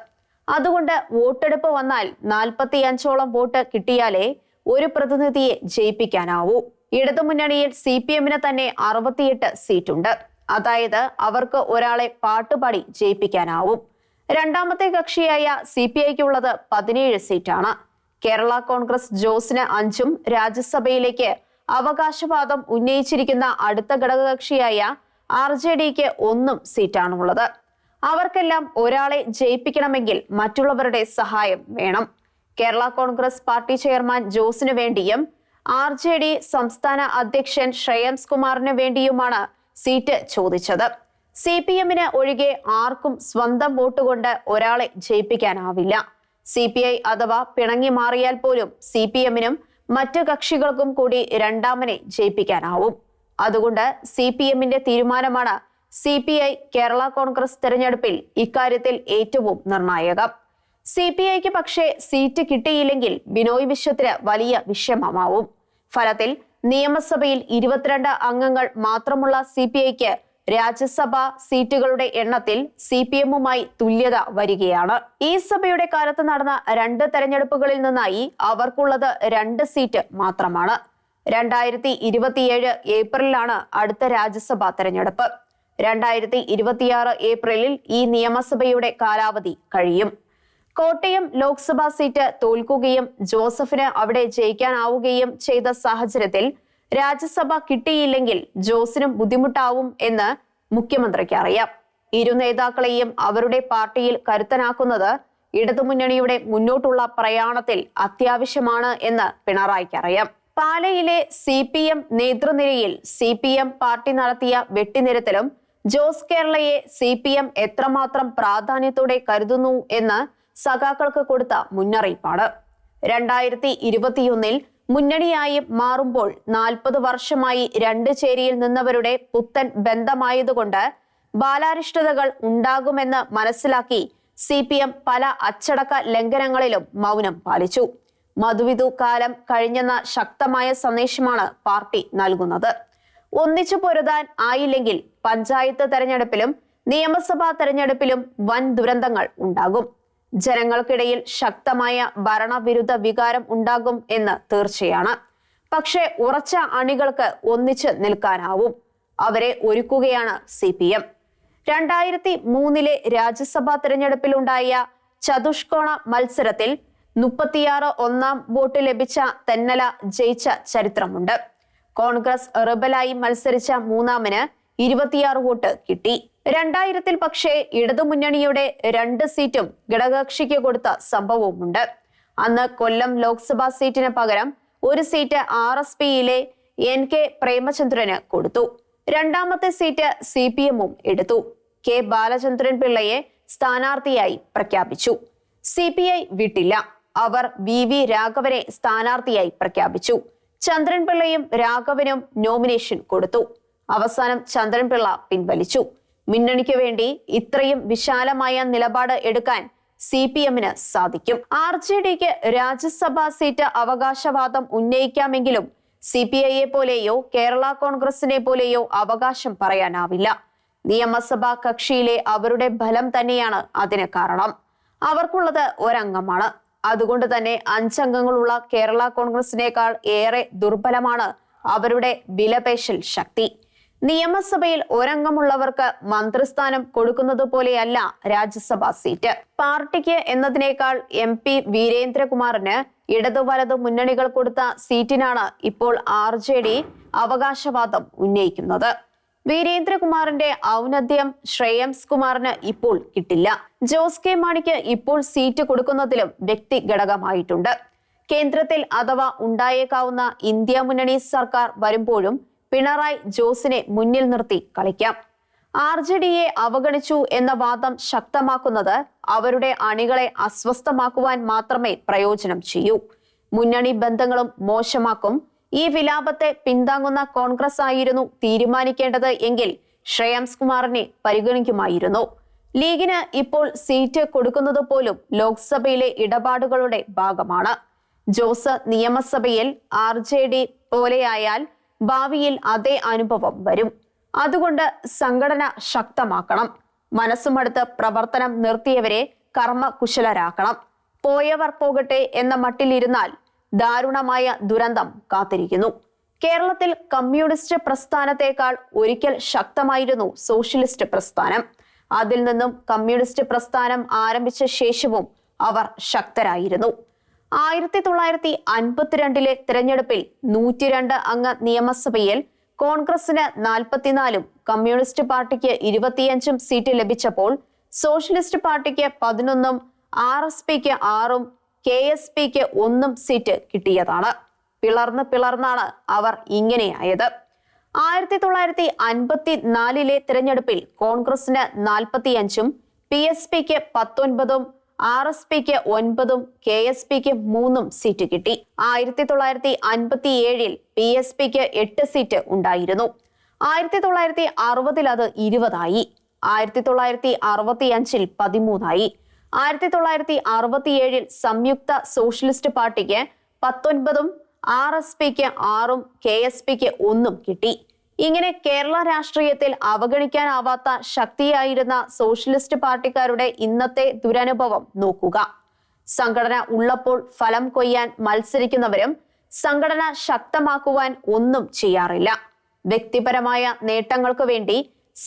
അതുകൊണ്ട് വോട്ടെടുപ്പ് വന്നാൽ നാൽപ്പത്തി അഞ്ചോളം വോട്ട് കിട്ടിയാലേ ഒരു പ്രതിനിധിയെ ജയിപ്പിക്കാനാവൂ. ഇടതുമുന്നണിയിൽ സി പി എമ്മിന് തന്നെ അറുപത്തിയെട്ട് സീറ്റുണ്ട്. അതായത് അവർക്ക് ഒരാളെ പാട്ടുപാടി ജയിപ്പിക്കാനാവും. രണ്ടാമത്തെ കക്ഷിയായ സി പി ഐക്കുള്ളത് പതിനേഴ് സീറ്റാണ്. കേരള കോൺഗ്രസ് ജോസിന് അഞ്ചും രാജ്യസഭയിലേക്ക് അവകാശവാദം ഉന്നയിച്ചിരിക്കുന്ന അടുത്ത ഘടകകക്ഷിയായ ആർ ജെ ഡിക്ക് ഒന്നും സീറ്റാണുള്ളത്. അവർക്കെല്ലാം ഒരാളെ ജയിപ്പിക്കണമെങ്കിൽ മറ്റുള്ളവരുടെ സഹായം വേണം. കേരള കോൺഗ്രസ് പാർട്ടി ചെയർമാൻ ജോസിനു വേണ്ടിയും ആർ ജെ ഡി സംസ്ഥാന അധ്യക്ഷൻ ശ്രേയംസ് കുമാറിന് വേണ്ടിയുമാണ് സീറ്റ് ചോദിച്ചത്. സി പി എമ്മിന് ഒഴികെ ആർക്കും സ്വന്തം വോട്ട് കൊണ്ട് ഒരാളെ ജയിപ്പിക്കാനാവില്ല. സി പി ഐ അഥവാ പിണങ്ങി മാറിയാൽ പോലും സി പി എമ്മിനും മറ്റു കക്ഷികൾക്കും കൂടി രണ്ടാമനെ ജയിപ്പിക്കാനാവും. അതുകൊണ്ട് സി പി എമ്മിന്റെ തീരുമാനമാണ് C P I Kerala Congress തെരഞ്ഞെടുപ്പിൽ ഇക്കാര്യത്തിൽ ഏറ്റവും നിർണായകം. സി പി ഐക്ക് പക്ഷേ സീറ്റ് കിട്ടിയില്ലെങ്കിൽ ബിനോയ് വിശ്വത്തിന് വലിയ വിഷമമാവും. ഫലത്തിൽ നിയമസഭയിൽ ഇരുപത്തിരണ്ട് അംഗങ്ങൾ മാത്രമുള്ള സി പി ഐക്ക് രാജ്യസഭാ സീറ്റുകളുടെ എണ്ണത്തിൽ സി പി എമ്മുമായി തുല്യത വരികയാണ്. ഈ സഭയുടെ കാലത്ത് നടന്ന രണ്ട് തെരഞ്ഞെടുപ്പുകളിൽ നിന്നായി അവർക്കുള്ളത് രണ്ട് സീറ്റ് മാത്രമാണ്. രണ്ടായിരത്തി ഇരുപത്തിയേഴ് ഏപ്രിലാണ് അടുത്ത രാജ്യസഭാ തെരഞ്ഞെടുപ്പ്. രണ്ടായിരത്തി ഇരുപത്തിയാറ് ഏപ്രിലിൽ ഈ നിയമസഭയുടെ കാലാവധി കഴിയും. കോട്ടയം ലോക്സഭാ സീറ്റ് തോൽക്കുകയും ജോസഫിന് അവിടെ ജയിക്കാനാവുകയും ചെയ്ത സാഹചര്യത്തിൽ രാജ്യസഭ കിട്ടിയില്ലെങ്കിൽ ജോസിനും ബുദ്ധിമുട്ടാവും എന്ന് മുഖ്യമന്ത്രിക്ക് അറിയാം. ഇരു നേതാക്കളെയും അവരുടെ പാർട്ടിയിൽ കരുത്തനാക്കുന്നത് ഇടതുമുന്നണിയുടെ മുന്നോട്ടുള്ള പ്രയാണത്തിൽ അത്യാവശ്യമാണ് എന്ന് പിണറായിക്ക് അറിയാം. പാലയിലെ സി പി എം നേതൃനിരയിൽ സി പി എം പാർട്ടി നടത്തിയ വെട്ടിനിരത്തലും ജോസ് കേരളയെ സി പി എം എത്രമാത്രം പ്രാധാന്യത്തോടെ കരുതുന്നു എന്ന് സഖാക്കൾക്ക് കൊടുത്ത മുന്നറിയിപ്പാണ്. രണ്ടായിരത്തി ഇരുപത്തിയൊന്നിൽ മുന്നണിയായി മാറുമ്പോൾ നാൽപ്പത് വർഷമായി രണ്ട് ചേരിയിൽ നിന്നവരുടെ പുത്തൻ ബന്ധമായതുകൊണ്ട് ബാലാരിഷ്ടതകൾ ഉണ്ടാകുമെന്ന് മനസ്സിലാക്കി സി പി എം പല അച്ചടക്ക ലംഘനങ്ങളിലും മൗനം പാലിച്ചു. മധുവിധു കാലം കഴിഞ്ഞെന്ന ശക്തമായ സന്ദേശമാണ് പാർട്ടി നൽകുന്നത്. ഒന്നിച്ചു പൊരുതാൻ ആയില്ലെങ്കിൽ പഞ്ചായത്ത് തെരഞ്ഞെടുപ്പിലും നിയമസഭാ തെരഞ്ഞെടുപ്പിലും വൻ ദുരന്തങ്ങൾ ഉണ്ടാകും. ജനങ്ങൾക്കിടയിൽ ശക്തമായ ഭരണവിരുദ്ധ വികാരം ഉണ്ടാകും എന്ന് തീർച്ചയാണ്. പക്ഷേ ഉറച്ച അണികൾക്ക് ഒന്നിച്ച് നിൽക്കാനാവും. അവരെ ഒരുക്കുകയാണ് സി പി എം രണ്ടായിരത്തി മൂന്നിലെ രാജ്യസഭാ തിരഞ്ഞെടുപ്പിലുണ്ടായ ചതുഷ്കോണ മത്സരത്തിൽ മുപ്പത്തിയാറ് ഒന്നാം വോട്ട് ലഭിച്ച തെന്നല ജയിച്ച ചരിത്രമുണ്ട്. കോൺഗ്രസ് റിബലായി മത്സരിച്ച മൂന്നാമന് ഇരുപത്തിയാറ് വോട്ട് കിട്ടി. രണ്ടായിരത്തിൽ പക്ഷേ ഇടതുമുന്നണിയുടെ രണ്ട് സീറ്റും ഘടകകക്ഷിക്ക് കൊടുത്ത സംഭവവുമുണ്ട്. അന്ന് കൊല്ലം ലോക്സഭാ സീറ്റിന് പകരം ഒരു സീറ്റ് ആർ എസ് പിയിലെ എൻ കെ പ്രേമചന്ദ്രന് കൊടുത്തു. രണ്ടാമത്തെ സീറ്റ് സി പി എമ്മും എടുത്തു. കെ ബാലചന്ദ്രൻ പിള്ളയെ സ്ഥാനാർത്ഥിയായി പ്രഖ്യാപിച്ചു. സി പി ഐ വിട്ടില്ല. അവർ വി വി രാഘവനെ സ്ഥാനാർത്ഥിയായി പ്രഖ്യാപിച്ചു. ചന്ദ്രൻപിള്ളയും രാഘവനും നോമിനേഷൻ കൊടുത്തു. അവസാനം ചന്ദ്രൻപിള്ള പിൻവലിച്ചു. മുന്നണിക്ക് വേണ്ടി ഇത്രയും വിശാലമായ നിലപാട് എടുക്കാൻ സി പി എമ്മിന് സാധിക്കും. ആർ ജെ ഡിക്ക് രാജ്യസഭാ സീറ്റ് അവകാശവാദം ഉന്നയിക്കാമെങ്കിലും സി പി ഐയെ പോലെയോ കേരള കോൺഗ്രസിനെ പോലെയോ അവകാശം പറയാനാവില്ല. നിയമസഭാ കക്ഷിയിലെ അവരുടെ ബലം തന്നെയാണ് അതിന് കാരണം. അവർക്കുള്ളത് ഒരംഗമാണ്. അതുകൊണ്ട് തന്നെ അഞ്ചംഗങ്ങളുള്ള കേരള കോൺഗ്രസിനേക്കാൾ ഏറെ ദുർബലമാണ് അവരുടെ വിലപേശൽ ശക്തി. നിയമസഭയിൽ ഒരംഗമുള്ളവർക്ക് മന്ത്രിസ്ഥാനം കൊടുക്കുന്നത് പോലെയല്ല രാജ്യസഭാ സീറ്റ്. പാർട്ടിക്ക് എന്നതിനേക്കാൾ എം പി വീരേന്ദ്രകുമാറിന് ഇടതു വലതു മുന്നണികൾ കൊടുത്ത സീറ്റിനാണ് ഇപ്പോൾ ആർ ജെ ഡി അവകാശവാദം ഉന്നയിക്കുന്നത്. വീരേന്ദ്രകുമാറിന്റെ ഔന്നത്യം ശ്രേയംസ് കുമാറിന് ഇപ്പോൾ കിട്ടില്ല. ജോസ് കെ മാണിക്ക് ഇപ്പോൾ സീറ്റ് കൊടുക്കുന്നതിലും വ്യക്തി ഘടകമായിട്ടുണ്ട്. കേന്ദ്രത്തിൽ അഥവാ ഉണ്ടായേക്കാവുന്ന ഇന്ത്യ മുന്നണി സർക്കാർ വരുമ്പോഴും പിണറായി ജോസിനെ മുന്നിൽ നിർത്തി കളിക്കാം. ആർ ജെ ഡിയെ അവഗണിച്ചു എന്ന വാദം ശക്തമാക്കുന്നത് അവരുടെ അണികളെ അസ്വസ്ഥമാക്കുവാൻ മാത്രമേ പ്രയോജനം ചെയ്യൂ. മുന്നണി ബന്ധങ്ങളും മോശമാക്കും. ഈ വിലാപത്തെ പിന്താങ്ങുന്ന കോൺഗ്രസ് ആയിരുന്നു തീരുമാനിക്കേണ്ടത് എങ്കിൽ ശ്രേയംസ് കുമാറിനെ പരിഗണിക്കുമായിരുന്നു. ലീഗിന് ഇപ്പോൾ സീറ്റ് കൊടുക്കുന്നത് പോലും ലോക്സഭയിലെ ഇടപാടുകളുടെ ഭാഗമാണ്. ജോസ് നിയമസഭയിൽ ആർ ജെ ഡി പോലെയായാൽ ഭാവിയിൽ അതേ അനുഭവം വരും. അതുകൊണ്ട് സംഘടന ശക്തമാക്കണം. മനസ്സുമടുത്ത് പ്രവർത്തനം നിർത്തിയവരെ കർമ്മകുശലരാക്കണം. പോയവർ പോകട്ടെ എന്ന മട്ടിലിരുന്നാൽ ദാരുണമായ ദുരന്തം കാത്തിരിക്കുന്നു. കേരളത്തിൽ കമ്മ്യൂണിസ്റ്റ് പ്രസ്ഥാനത്തെക്കാൾ ഒരിക്കൽ ശക്തമായിരുന്നു സോഷ്യലിസ്റ്റ് പ്രസ്ഥാനം. അതിൽ നിന്നും കമ്മ്യൂണിസ്റ്റ് പ്രസ്ഥാനം ആരംഭിച്ച ശേഷവും അവർ ശക്തരായിരുന്നു. ആയിരത്തി തൊള്ളായിരത്തി അൻപത്തിരണ്ടിലെ തിരഞ്ഞെടുപ്പിൽ നൂറ്റിരണ്ട് അംഗ നിയമസഭയിൽ കോൺഗ്രസിന് നാൽപ്പത്തിനാലും കമ്മ്യൂണിസ്റ്റ് പാർട്ടിക്ക് ഇരുപത്തിയഞ്ചും സീറ്റ് ലഭിച്ചപ്പോൾ സോഷ്യലിസ്റ്റ് പാർട്ടിക്ക് പതിനൊന്നും ആർ എസ് പിക്ക് ആറും കെ എസ് പിക്ക് ഒന്നും സീറ്റ് കിട്ടിയതാണ്. പിളർന്ന് പിളർന്നാണ് അവർ ഇങ്ങനെയായത്. ആയിരത്തി തൊള്ളായിരത്തി അൻപത്തി നാലിലെ തിരഞ്ഞെടുപ്പിൽ കോൺഗ്രസിന് നാൽപ്പത്തിയഞ്ചും പി എസ് പിക്ക് പത്തൊൻപതും ആർ എസ് പിക്ക് ഒൻപതും കെ എസ് പിക്ക് മൂന്നും സീറ്റ് കിട്ടി. ആയിരത്തി തൊള്ളായിരത്തി അൻപത്തി ഏഴിൽ പി എസ് പിക്ക് എട്ട് സീറ്റ് ഉണ്ടായിരുന്നു. ആയിരത്തി തൊള്ളായിരത്തി അറുപതിൽ അത് ഇരുപതായി. ആയിരത്തി തൊള്ളായിരത്തി അറുപത്തി അഞ്ചിൽ പതിമൂന്നായി. ആയിരത്തി തൊള്ളായിരത്തി അറുപത്തിയേഴിൽ സംയുക്ത സോഷ്യലിസ്റ്റ് പാർട്ടിക്ക് പത്തൊൻപതും ആർ എസ് പിക്ക് ആറും കെ എസ് പിക്ക് ഒന്നും കിട്ടി. ഇങ്ങനെ കേരള രാഷ്ട്രീയത്തിൽ അവഗണിക്കാനാവാത്ത ശക്തിയായിരുന്ന സോഷ്യലിസ്റ്റ് പാർട്ടിക്കാരുടെ ഇന്നത്തെ ദുരനുഭവം നോക്കുക. സംഘടന ഉള്ളപ്പോൾ ഫലം കൊയ്യാൻ മത്സരിക്കുന്നവരും സംഘടന ശക്തമാക്കുവാൻ ഒന്നും ചെയ്യാറില്ല. വ്യക്തിപരമായ നേട്ടങ്ങൾക്ക് വേണ്ടി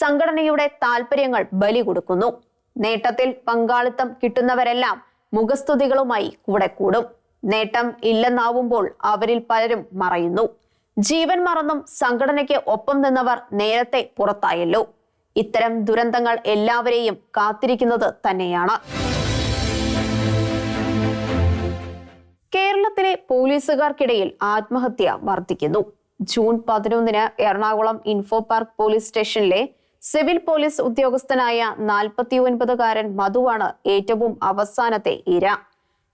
സംഘടനയുടെ താൽപര്യങ്ങൾ ബലി കൊടുക്കുന്നു. നേട്ടത്തിൽ പങ്കാളിത്തം കിട്ടുന്നവരെല്ലാം മുഖസ്തുതികളുമായി കൂടെ കൂടും. നേട്ടം ഇല്ലെന്നാവുമ്പോൾ അവരിൽ പലരും മറയുന്നു. ജീവൻ മറന്നും സംഘടനയ്ക്ക് ഒപ്പം നിന്നവർ നേരത്തെ പുറത്തായല്ലോ. ഇത്തരം ദുരന്തങ്ങൾ എല്ലാവരെയും കാത്തിരിക്കുന്നത് തന്നെയാണ്. കേരളത്തിലെ പോലീസുകാർക്കിടയിൽ ആത്മഹത്യ വർദ്ധിക്കുന്നു. ജൂൺ പതിനൊന്നിന് എറണാകുളം ഇൻഫോ പാർക്ക് പോലീസ് സ്റ്റേഷനിലെ സിവിൽ പോലീസ് ഉദ്യോഗസ്ഥനായ നാൽപ്പത്തി ഒൻപതുകാരൻ മധുവാണ് ഏറ്റവും അവസാനത്തെ ഇര.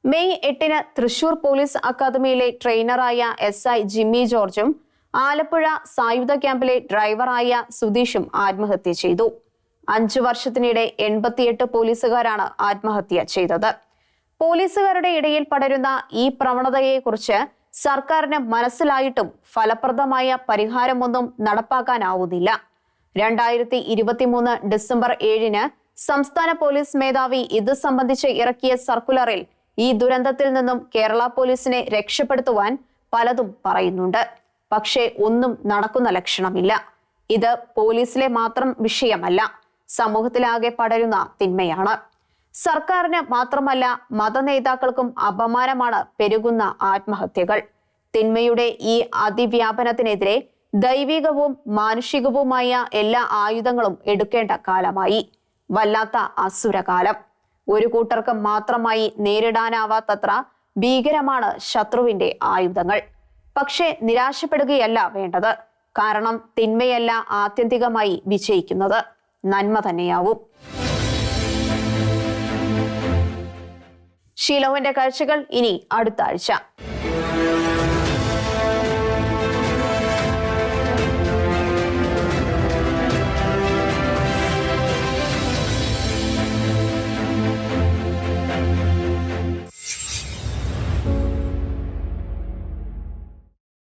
മെയ് എട്ടിന് തൃശൂർ പോലീസ് അക്കാദമിയിലെ ട്രെയിനറായ എസ് ഐ ജിമ്മി ജോർജും ആലപ്പുഴ സായുധ ക്യാമ്പിലെ ഡ്രൈവറായ സുധീഷും ആത്മഹത്യ ചെയ്തു. അഞ്ചു വർഷത്തിനിടെ എൺപത്തിയെട്ട് പോലീസുകാരാണ് ആത്മഹത്യ ചെയ്തത്. പോലീസുകാരുടെ ഇടയിൽ പടരുന്ന ഈ പ്രവണതയെക്കുറിച്ച് സർക്കാരിന് മനസ്സിലായിട്ടും ഫലപ്രദമായ പരിഹാരമൊന്നും നടപ്പാക്കാനാവുന്നില്ല. രണ്ടായിരത്തി ഇരുപത്തിമൂന്ന് ഡിസംബർ ഏഴിന് സംസ്ഥാന പോലീസ് മേധാവി ഇത് സംബന്ധിച്ച് ഇറക്കിയ സർക്കുലറിൽ ഈ ദുരന്തത്തിൽ നിന്നും കേരള പോലീസിനെ രക്ഷപ്പെടുത്തുവാൻ പലതും പറയുന്നുണ്ട്. പക്ഷേ ഒന്നും നടക്കുന്ന ലക്ഷണമില്ല. ഇത് പോലീസിലെ മാത്രം വിഷയമല്ല. സമൂഹത്തിലാകെ പടരുന്ന തിന്മയാണ്. സർക്കാരിന് മാത്രമല്ല മതനേതാക്കൾക്കും അപമാനമാണ് പെരുകുന്ന ആത്മഹത്യകൾ. തിന്മയുടെ ഈ അതിവ്യാപനത്തിനെതിരെ ദൈവികവും മാനുഷികവുമായ എല്ലാ ആയുധങ്ങളും എടുക്കേണ്ട കാലമായി. വല്ലാത്ത അസുരകാലം. ഒരു കൂട്ടർക്ക് മാത്രമായി നേരിടാനാവാത്തത്ര ഭീകരമാണ് ശത്രുവിന്റെ ആയുധങ്ങൾ. പക്ഷേ നിരാശപ്പെടുകയല്ല വേണ്ടത്. കാരണം തിന്മയല്ല ആത്യന്തികമായി വിജയിക്കുന്നത്. നന്മ തന്നെയാവും. ഷീലോവിന്റെ കാഴ്ചകൾ ഇനി അടുത്ത ആഴ്ച